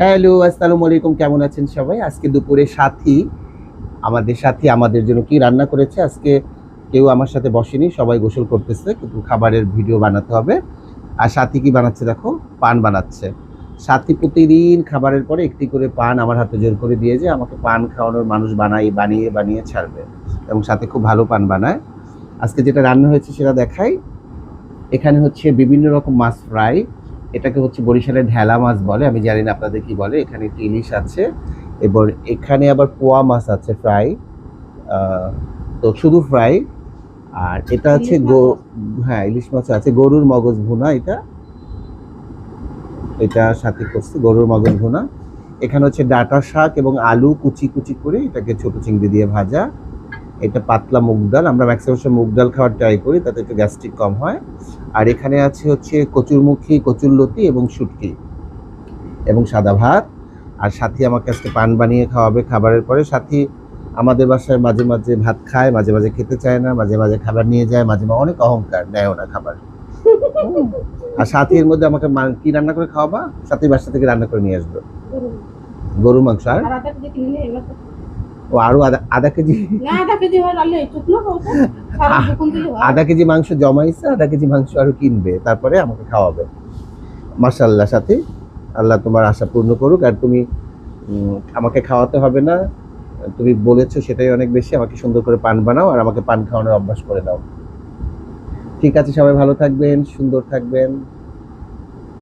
Hello, আসসালামু আলাইকুম, কেমন আছেন সবাই? আজকে দুপুরে সাথী, আমাদের সাথী, আমাদের জন্য কি রান্না করেছে? আজকে কেউ আমার সাথে বসেনি, সবাই গোসল করতেছে, কিন্তু খাবারের ভিডিও বানাতে হবে। আর সাথী কি বানাচ্ছে দেখো? পান বানাচ্ছে। সাথী প্রতিদিন খাবারের পরে একটি করে পান আমার হাতে জোর করে দিয়ে যে আমাকে পান খাওয়ানোর মানুষ বানাই বানিয়ে বানিয়ে ছাড়বে। এবং সাথে খুব ভালো পান বানায়। আজকে যেটা রান্না হয়েছে সেটা দেখাই। এখানে হচ্ছে বিভিন্ন রকম মাছ ফ্রাই এটাকে হচ্ছে বরিশালের ঢেলা মাছ বলে আমি জানি না আপনাদের কি বলে এখানে একটি ইলিশ আছে এবং এখানে আবার পোয়া মাছ আছে ফ্রাই তো শুধু ফ্রাই আর এটা আছে গো হ্যাঁ ইলিশ মাছ আছে গরুর মগজ ভুনা এটা এটা সাথে করছে গরুর মগজ ভুনা। এখানে হচ্ছে ডাটা শাক এবং আলু কুচি কুচি করে এটাকে ছোট চিংড়ি দিয়ে ভাজা। এটা পাতলা মুগ ডাল। আমরা ম্যাক্সিমাম সময় মুগ ডাল খাওয়ার ট্রাই করি তাতে একটু গ্যাস্ট্রিক কম হয়। আর এখানে আছে হচ্ছে কচুরমুখী কচুরলতি এবং শুটকি এবং সাদা ভাত। আর সাথী আমাকে আজকে পান বানিয়ে খাওয়াবে খাবারের পরে। সাথী আমাদের বাসায় মাঝে মাঝে ভাত খায় মাঝে মাঝে খেতে চায় না মাঝে মাঝে খাবার নিয়ে যায় মাঝে মাঝে অনেক অহংকার নেয়ও না খাবার। আর সাথীর মধ্যে আমাকে কি রান্না করে খাওয়াবা? সাথী বাসা থেকে রান্না করে নিয়ে আসবে। গরু মাংস আর? ও আরও আধা আধা কেজি? আধা কেজি মাংস জমাইছে আধা কেজি মাংস আরও কিনবে তারপরে আমাকে খাওয়াবে। মাশাল্লাহ সাথে আল্লাহ তোমার আশা পূর্ণ করুক। আর তুমি আমাকে খাওয়াতে হবে না। তুমি বলেছ সেটাই অনেক বেশি আমাকে সুন্দর করে পান বানাও আর আমাকে পান খাওয়ানোর অভ্যাস করে দাও। ঠিক আছে সবাই ভালো থাকবেন সুন্দর থাকবেন।